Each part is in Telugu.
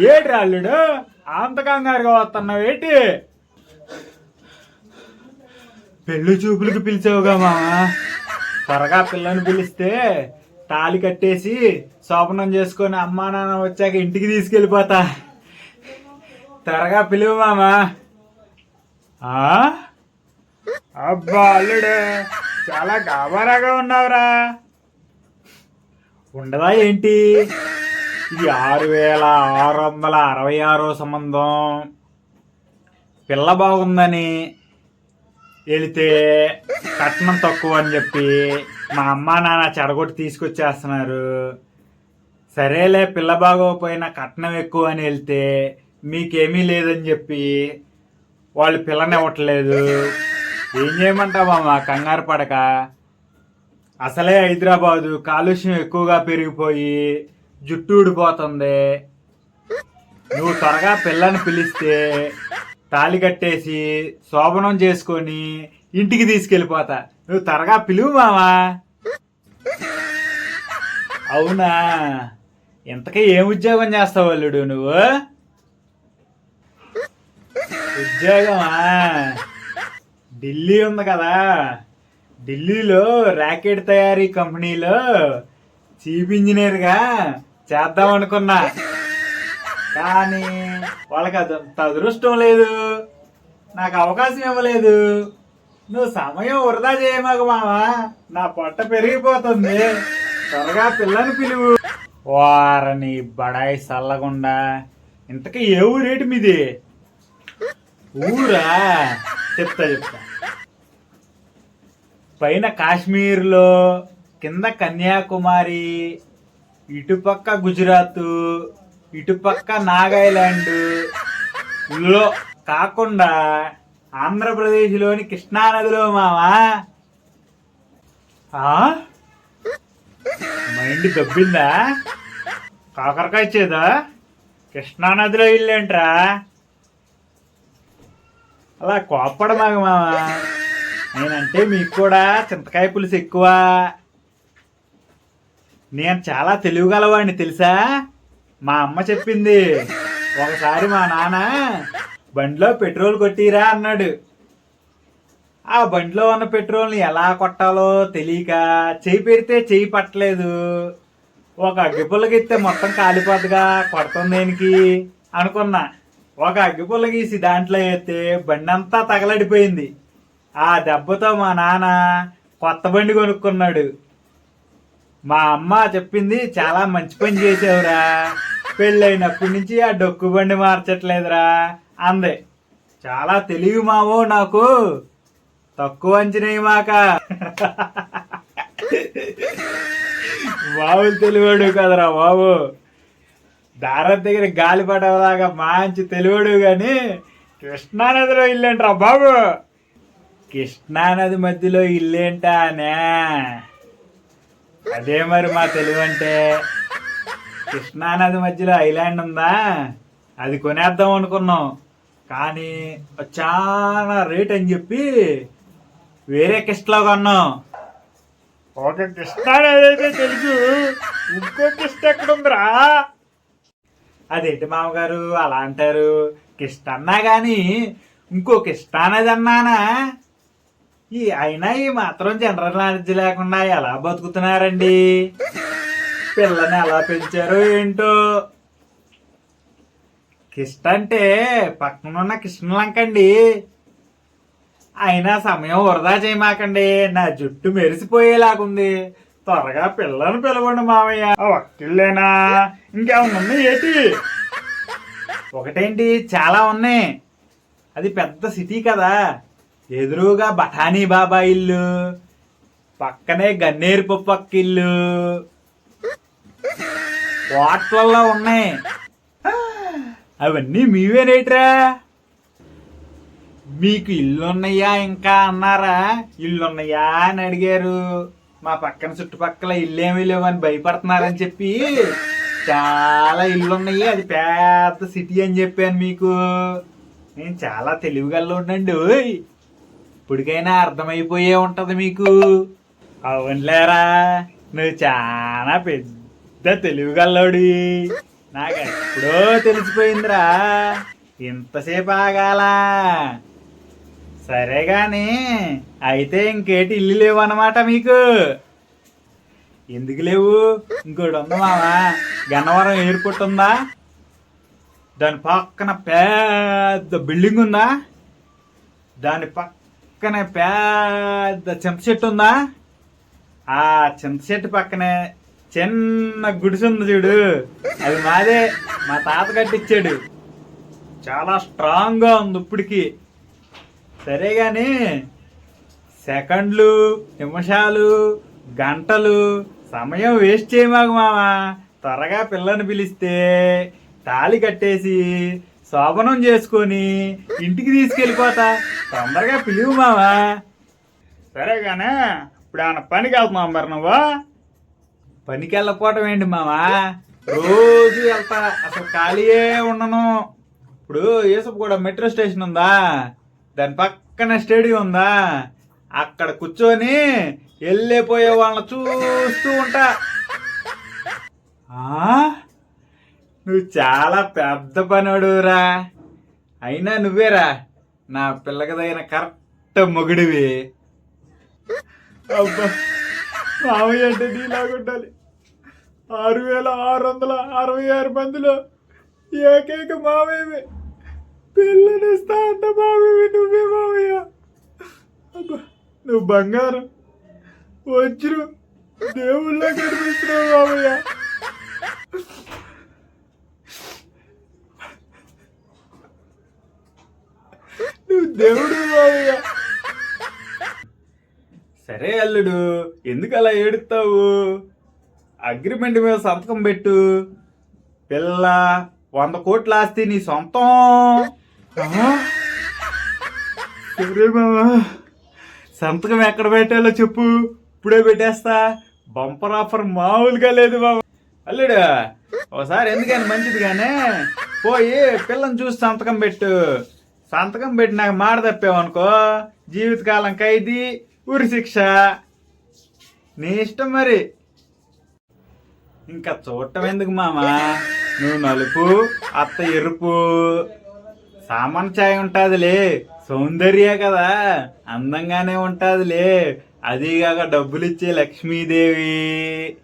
ఏటి అల్లుడు? అంత కంగారుగా వస్తున్నావు ఏటి? పెళ్ళి చూపులకు పిలిచావుగా మామ త్వరగా పిల్లని పిలిస్తే తాళి కట్టేసి శోభనం చేసుకొని అమ్మా నాన్న వచ్చాక ఇంటికి తీసుకెళ్ళిపోతా. త్వరగా పిలువు మామా. ఆ? అబ్బా అల్లుడు చాలా గాబరాగా ఉన్నావురా. ఉండదా ఏంటి? ఇది ఆరు వేల ఆరు వందల అరవై ఆరో సంబంధం. పిల్ల బాగుందని వెళితే కట్నం తక్కువ అని చెప్పి మా అమ్మ నాన్న చెడగొట్టి తీసుకొచ్చేస్తున్నారు. సరేలే పిల్ల బాగోకపోయినా కట్నం ఎక్కువ అని వెళ్తే మీకేమీ లేదని చెప్పి వాళ్ళు పిల్లనివ్వట్లేదు ఏం చేయమంటావమ్మా కంగారు పడక. అసలే హైదరాబాదు కాలుష్యం ఎక్కువగా పెరిగిపోయి జుట్టు ఊడిపోతుంది. నువ్వు త్వరగా పిల్లని పిలిస్తే తాళి కట్టేసి శోభనం చేసుకొని ఇంటికి తీసుకెళ్ళిపోతా. నువ్వు త్వరగా పిలువు మావా. అవునా? ఇంతకీ ఏం ఉద్యోగం చేస్తావు అల్లుడు నువ్వు? ఉద్యోగమా? ఢిల్లీ ఉంది కదా. ఢిల్లీలో ర్యాకెట్ తయారీ కంపెనీలో చీఫ్ ఇంజనీర్గా చేద్దాం అనుకున్నా. కానీ వాళ్ళకి అదంత అదృష్టం లేదు. నాకు అవకాశం ఇవ్వలేదు. నువ్వు సమయం వృధా చేయమాకు మావా. నా పొట్ట పెరిగిపోతుంది. త్వరగా పిల్లని పిలువు. వారని బడాయి చల్లకుండా ఇంతకీ ఏ ఊరేటి మీది? ఊరా? చెప్తా చెప్తా. పైన కాశ్మీర్లో కింద కన్యాకుమారి ఇటుపక్క గుజరాత్ ఇటుపక్క నాగాలాండ్లో కాకుండా ఆంధ్రప్రదేశ్లోని కృష్ణానదిలో మావా? మైండ్ దబ్బిందా? కాకరకాయ చేదా? కృష్ణానదిలో ఇల్లేంట్రా? అలా కోప్పడమాగ మావా? నేనంటే మీకు కూడా చింతకాయ పులుసు ఎక్కువ. నేను చాలా తెలివిగలవాడిని తెలుసా? మా అమ్మ చెప్పింది. ఒకసారి మా నాన్న బండిలో పెట్రోల్ కొట్టిరా అన్నాడు. ఆ బండిలో ఉన్న పెట్రోల్ని ఎలా కొట్టాలో తెలియక చేయి పెడితే చేయి పట్టలేదు. ఒక అగ్గిపుల్లగిస్తే మొత్తం కాలిపోద్దుగా కొడతాం దేనికి? అనుకున్నా. ఒక అగ్గిపుల్ల గీసి దాంట్లో వేస్తే బండి అంతా తగలడిపోయింది. ఆ దెబ్బతో మా నాన్న కొత్త బండి కొనుక్కున్నాడు. మా అమ్మ చెప్పింది చాలా మంచి పని చేసావురా. పెళ్ళైనప్పటి నుంచి ఆ డొక్కు బండి మార్చట్లేదురా. అందే. చాలా తెలివి మావో నాకు. తక్కువ అంచనా మాక. బాబు తెలివాడు కదరా బాబు దారం దగ్గర గాలి పడేలాగా మంచి తెలివాడు గాని కృష్ణానదిలో ఇల్లేంట్రా బాబు. కృష్ణానది మధ్యలో ఇల్లేంటానే. అదే మరి మా తెలివి అంటే. కృష్ణానది మధ్యలో ఐలాండ్ ఉందా? అది కొనేద్దాం అనుకున్నాం. కానీ చాలా రేట్ అని చెప్పి వేరే కిస్ట్లో కొన్నాం. ఒక కృష్ణానది అయితే తెలుసు. ఇంకో కిష్ట ఎక్కడుందిరా? అదేంటి మామగారు అలా అంటారు. కిష్ట అన్నా గాని ఇంకో కిష్టానది అన్నానా? ఈ అయినా ఈ మాత్రం జనరల్ నాలెడ్జ్ లేకుండా ఎలా బతుకుతున్నారండి? పిల్లని ఎలా పెంచారో ఏంటో? కిష్ట అంటే పక్కనున్న కృష్ణలంక అండి అయినా సమయం వృధా చేయమాకండి. నా జుట్టు మెరిసిపోయేలాగుంది. త్వరగా పిల్లను పిలవండి మామయ్య ఒక్కళ్ళేనా? ఇంకేమన్నా ఉన్నాయి ఏంటి? ఒకటేంటి? చాలా ఉన్నాయి. అది పెద్ద సిటీ కదా. ఎదురుగా బఠానీ బాబా ఇల్లు పక్కనే గన్నేరు పప్పక్క ఇల్లు. కోట్లల్లో ఉన్నాయి. అవన్నీ మీవేనేట్రా? మీకు ఇల్లున్నాయా ఇంకా అన్నారా? ఇల్లున్నాయా అని అడిగారు. మా పక్కన చుట్టుపక్కల ఇల్లేమీ లేవని భయపడుతున్నారని చెప్పి చాలా ఇల్లున్నాయి అది పెద్ద సిటీ అని చెప్పాను మీకు. నేను చాలా తెలివిగల్లోండండి ఓయ్. ఇప్పటికైనా అర్థమైపోయే ఉంటది మీకు. అవునులేరా? నువ్వు చాలా పెద్ద తెలివిగల్లోడి నాకు ఎప్పుడో తెలిసిపోయిందిరా. ఇంతసేపు ఆగాలా. సరే గాని అయితే ఇంకేటి ఇల్లు లేవు అన్నమాట మీకు. ఎందుకు లేవు? ఇంకోటి ఉంది మామా గన్నవరం ఎయిర్పోర్ట్ ఉందా? దాని పక్కన పెద్ద బిల్డింగ్ ఉందా? దాని పక్కనే పెద్ద చింత చెట్టు ఉందా? ఆ చింత చెట్టు పక్కనే చిన్న గుడిసె ఉంది చూడు. అది మాదే మా తాత కట్టించాడు చాలా స్ట్రాంగ్గా ఉంది ఇప్పటికి. సరే గాని సెకండ్లు నిమిషాలు గంటలు సమయం వేస్ట్ చేయమాకు మామ. త్వరగా పిల్లని పిలిస్తే తాళి కట్టేసి శోభనం చేసుకొని ఇంటికి తీసుకెళ్ళిపోతా. తొందరగా పిలువు మావా. సరే కానీ ఇప్పుడు ఆయన పనికి వెళ్తున్నావు మరి నువ్వు? పనికి వెళ్ళకపోవటం ఏంటి మావా? రోజు వెళ్తా. అసలు ఖాళీయే ఉండను. ఇప్పుడు యూసఫ్ కూడా మెట్రో స్టేషన్ ఉందా? దాని పక్కన స్టేడియం ఉందా? అక్కడ కూర్చొని వెళ్ళిపోయే వాళ్ళని చూస్తూ ఉంటా. ఆ? నువ్వు చాలా పెద్ద పనుడురా అయినా నువ్వేరా నా పిల్లకదైన కరెక్ట్ మొగుడివి. అబ్బా మామయ్య అంటే నీలాగుండాలి ఆరు వేల ఆరు వందల అరవై ఆరు మందిలో ఏకైక మామయ్యవి పిల్లనిస్తా అంట మామయ్యవి నువ్వే మామయ్య. అబ్బా నువ్వు బంగారం. వజ్రం. దేవుళ్ళ కనిపిస్తున్నావు మామయ్య నువ్వు దేవుడు సరే అల్లుడు ఎందుకు అలా ఏడుస్తావు? అగ్రిమెంట్ మీద సంతకం పెట్టు. పిల్ల వంద కోట్ల ఆస్తి నీ సొంతం. ఆ? సరే మామా సంతకం ఎక్కడ పెట్టాలో చెప్పు. ఇప్పుడే పెట్టేస్తా. బంపర్ ఆఫర్ మామూలుగా లేదు మామ అల్లుడు ఒకసారి ఎందుకని మంచిది కానీ పోయి పిల్లని చూసి సంతకం పెట్టు. సంతకం పెట్టి నాకు మాట తప్పావనుకో జీవితకాలం ఖైదీ ఉరి శిక్ష. నీ ఇష్టం మరి. ఇంకా చూడటం ఎందుకు మామా? నువ్వు నలుపు అత్త ఎరుపు. సామాన్ ఛాయ్ ఉంటుందిలే. సౌందర్య కదా. అందంగానే ఉంటుందిలే. అదిగాక డబ్బులు ఇచ్చే లక్ష్మీదేవి.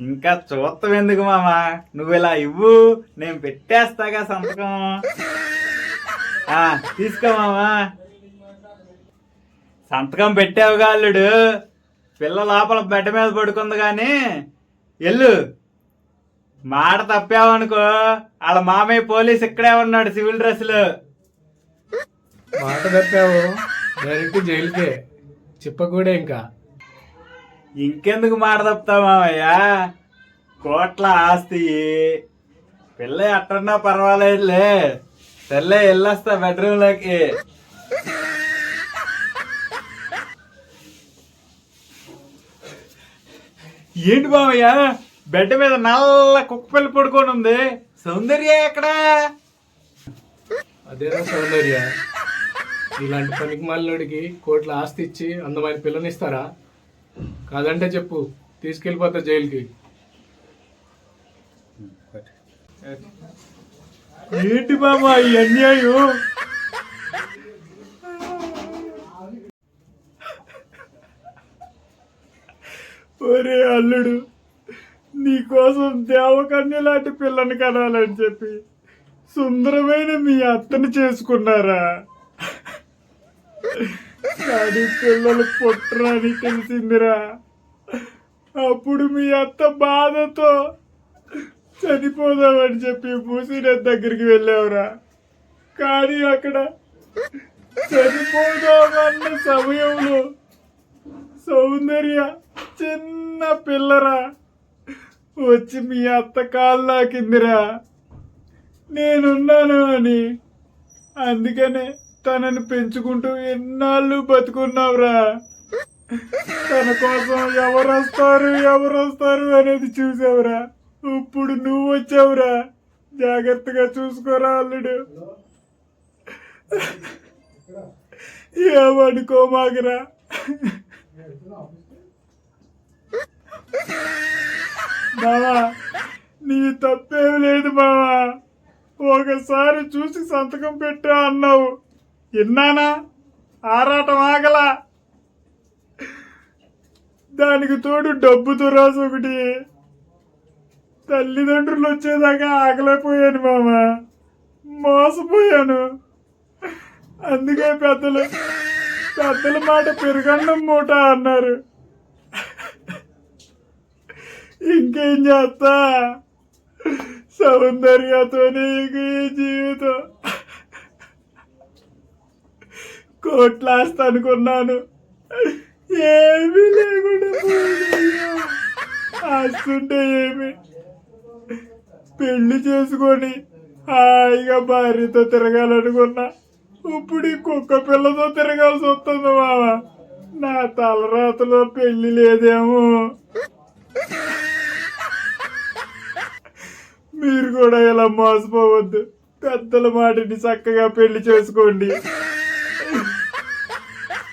ఇంకా చూస్తాం ఎందుకు మామ? నువ్వు ఇలా ఇవ్వు నేను పెట్టేస్తాగా సంతకం. తీసుకో మామా. సంతకం పెట్టావుగా అల్లుడు. పిల్ల లోపల బెడ్ మీద పడుకుంది కానీ ఎల్లు మాట తప్పావనుకో వాళ్ళ మామయ్య పోలీస్ ఇక్కడే ఉన్నాడు సివిల్ డ్రెస్సులో. మాట తప్పావు? డైరెక్ట్ జైలుకే. చెప్పకూడే ఇంకా. ఇంకెందుకు మాట తప్పుతావు మామయ్య? కోట్ల ఆస్తి. పిల్ల ఎట్టన్నా పర్వాలేదులే. తెల్లే వెళ్ళొస్తా బెడ్రూమ్లోకి. ఏంటి మామయ్య బెడ్ మీద నల్ల కుక్క పిల్ల పడుకొని ఉంది. సౌందర్య ఎక్కడా? అదేనా సౌందర్య. ఇలాంటి పనికి మాలినోడికి కోట్ల ఆస్తి ఇచ్చి అందమైన పిల్లనిస్తారా కాదంటే చెప్పు తీసుకెళ్ళిపోతా జైలుకి. ఏంటి బాబా ఈ అన్యాయం? ఒరే అల్లుడు నీకోసం దేవకన్య లాంటి పిల్లని కనాలని చెప్పి సుందరమైన మీ అత్తను చేసుకున్నారా? కానీ పిల్లలు పుట్టరని తెలిసిందిరా. అప్పుడు మీ అత్త బాధతో చనిపోదామని చెప్పి మూసినది దగ్గరికి వెళ్ళావురా. కానీ అక్కడ చనిపోదామన్న సమయంలో సౌందర్య చిన్న పిల్లరా వచ్చి మీ అత్త కాళ్ళాకిందిరా నేనున్నాను అని. అందుకనే తనని పెంచుకుంటూ ఎన్నాళ్ళు బతుకున్నావురా. తన కోసం ఎవరు వస్తారు ఎవరు వస్తారు అనేది చూసావురా. ఇప్పుడు నువ్వు వచ్చావురా. జాగ్రత్తగా చూసుకోరా అల్లుడు. ఏమనుకోమాగరా బావా నీ తప్పేం లేదు బావా ఒకసారి చూసి సంతకం పెట్టా అన్నావు. విన్నానా? ఆరాటం ఆగలా. దానికి తోడు డబ్బు దురాసు ఒకటి తల్లిదండ్రులు వచ్చేదాకా ఆగలేకపోయాను మామ. మోసపోయాను. అందుకే పెద్దలు పెద్దల మాట పెరుగన్నం మూట అన్నారు. ఇంకేం చేస్తా? సౌందర్యతోనే ఇక ఈ జీవితం. కోట్లాస్త అనుకున్నాను. ఏమీ లేకుండా ఆస్తుంటే ఏమి. పెళ్ళి చేసుకొని హాయిగా భార్యతో తిరగాలనుకున్నా. ఇప్పుడు ఈ కుక్క పిల్లతో తిరగాల్సి వస్తుంది మామ. నా తలరాతలో పెళ్ళి లేదేమో. మీరు కూడా ఇలా మోసపోవద్దు. పెద్దల మాటిని చక్కగా పెళ్ళి చేసుకోండి.